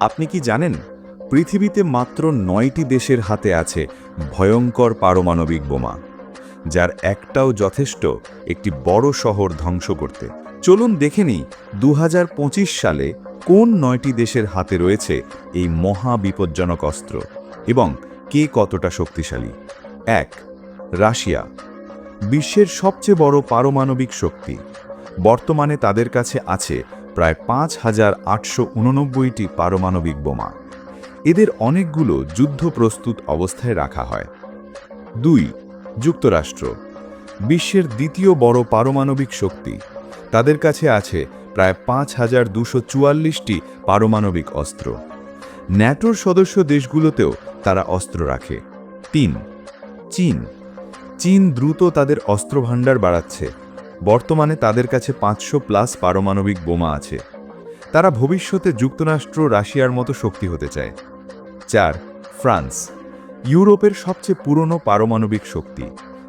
আপনি কি জানেন, পৃথিবীতে মাত্র নয়টি দেশের হাতে আছে ভয়ঙ্কর পারমাণবিক বোমা, যার একটাও যথেষ্ট একটি বড় শহর ধ্বংস করতে। চলুন দেখে নিই দু সালে কোন নয়টি দেশের হাতে রয়েছে এই মহা বিপজ্জনক অস্ত্র এবং কে কতটা শক্তিশালী। এক, রাশিয়া, বিশ্বের সবচেয়ে বড় পারমাণবিক শক্তি। বর্তমানে তাদের কাছে আছে প্রায় পাঁচ হাজার আটশো পারমাণবিক বোমা। এদের অনেকগুলো যুদ্ধ প্রস্তুত অবস্থায় রাখা হয়। দুই, যুক্তরাষ্ট্র। বিশ্বের দ্বিতীয় বড় পারমাণবিক শক্তি। তাদের কাছে আছে প্রায় পাঁচ হাজার দুশো চুয়াল্লিশটি পারমাণবিক অস্ত্র। ন্যাটোর সদস্য দেশগুলোতেও তারা অস্ত্র রাখে। তিন, চীন। চীন দ্রুত তাদের অস্ত্রভাণ্ডার বাড়াচ্ছে। বর্তমানে তাদের কাছে পাঁচশো প্লাস পারমাণবিক বোমা আছে। তারা ভবিষ্যতে যুক্তরাষ্ট্র রাশিয়ার মতো শক্তি হতে চায়। চার, ফ্রান্স। ইউরোপের সবচেয়ে পুরনো পারমাণবিক শক্তি।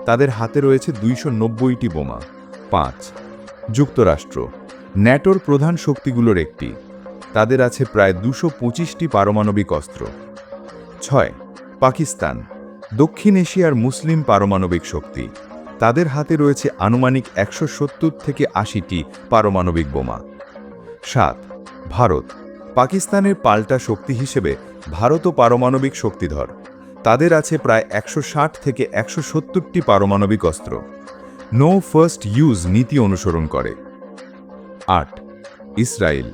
তাদের হাতে রয়েছে দুইশো নব্বইটি বোমা। পাঁচ, যুক্তরাষ্ট্র। ন্যাটোর প্রধান শক্তিগুলোর একটি। তাদের আছে প্রায় দুশো পঁচিশটি পারমাণবিক অস্ত্র। ছয়, পাকিস্তান। দক্ষিণ এশিয়ার মুসলিম পারমাণবিক শক্তি। তাদের হাতে রয়েছে আনুমানিক একশো সত্তর থেকে আশিটি পারমাণবিক বোমা। সাত, ভারত, পাকিস্তানের পাল্টা শক্তি হিসেবে ভারতও পারমাণবিক শক্তিধর। তাদের আছে প্রায় একশো ষাট থেকে একশো সত্তরটি পারমাণবিক অস্ত্র। নো ফার্স্ট ইউজ নীতি অনুসরণ করে। আট, ইসরায়েল।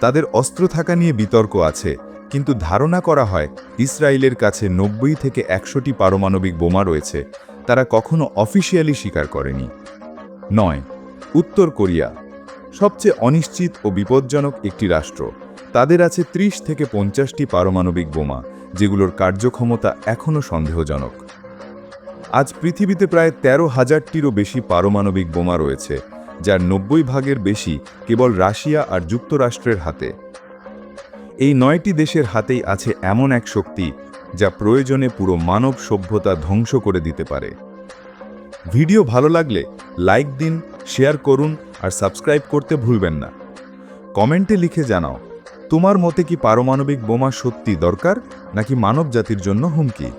তাদের অস্ত্র থাকা নিয়ে বিতর্ক আছে, কিন্তু ধারণা করা হয় ইসরায়েলের কাছে নব্বই থেকে একশোটি পারমাণবিক বোমা রয়েছে তারা কখনো অফিসিয়ালি স্বীকার করেনি। নয়, উত্তর কোরিয়া। সবচেয়ে অনিশ্চিত ও বিপজ্জনক একটি রাষ্ট্র। তাদের আছে ত্রিশ থেকে পঞ্চাশটি পারমাণবিক বোমা, যেগুলোর কার্যক্ষমতা এখনও সন্দেহজনক। আজ পৃথিবীতে প্রায় তেরো হাজারটিরও বেশি পারমাণবিক বোমা রয়েছে, যার নব্বই ভাগের বেশি কেবল রাশিয়া আর যুক্তরাষ্ট্রের হাতে। এই নয়টি দেশের হাতেই আছে এমন এক শক্তি যা প্রয়োজনে পুরো মানব সভ্যতা ধ্বংস করে দিতে পারে। ভিডিও ভালো লাগলে লাইক দিন, শেয়ার করুন আর সাবস্ক্রাইব করতে ভুলবেন না। কমেন্টে লিখে জানাও, তোমার মতে কি পারমাণবিক বোমা সত্যি দরকার নাকি মানব জাতির জন্য হুমকি?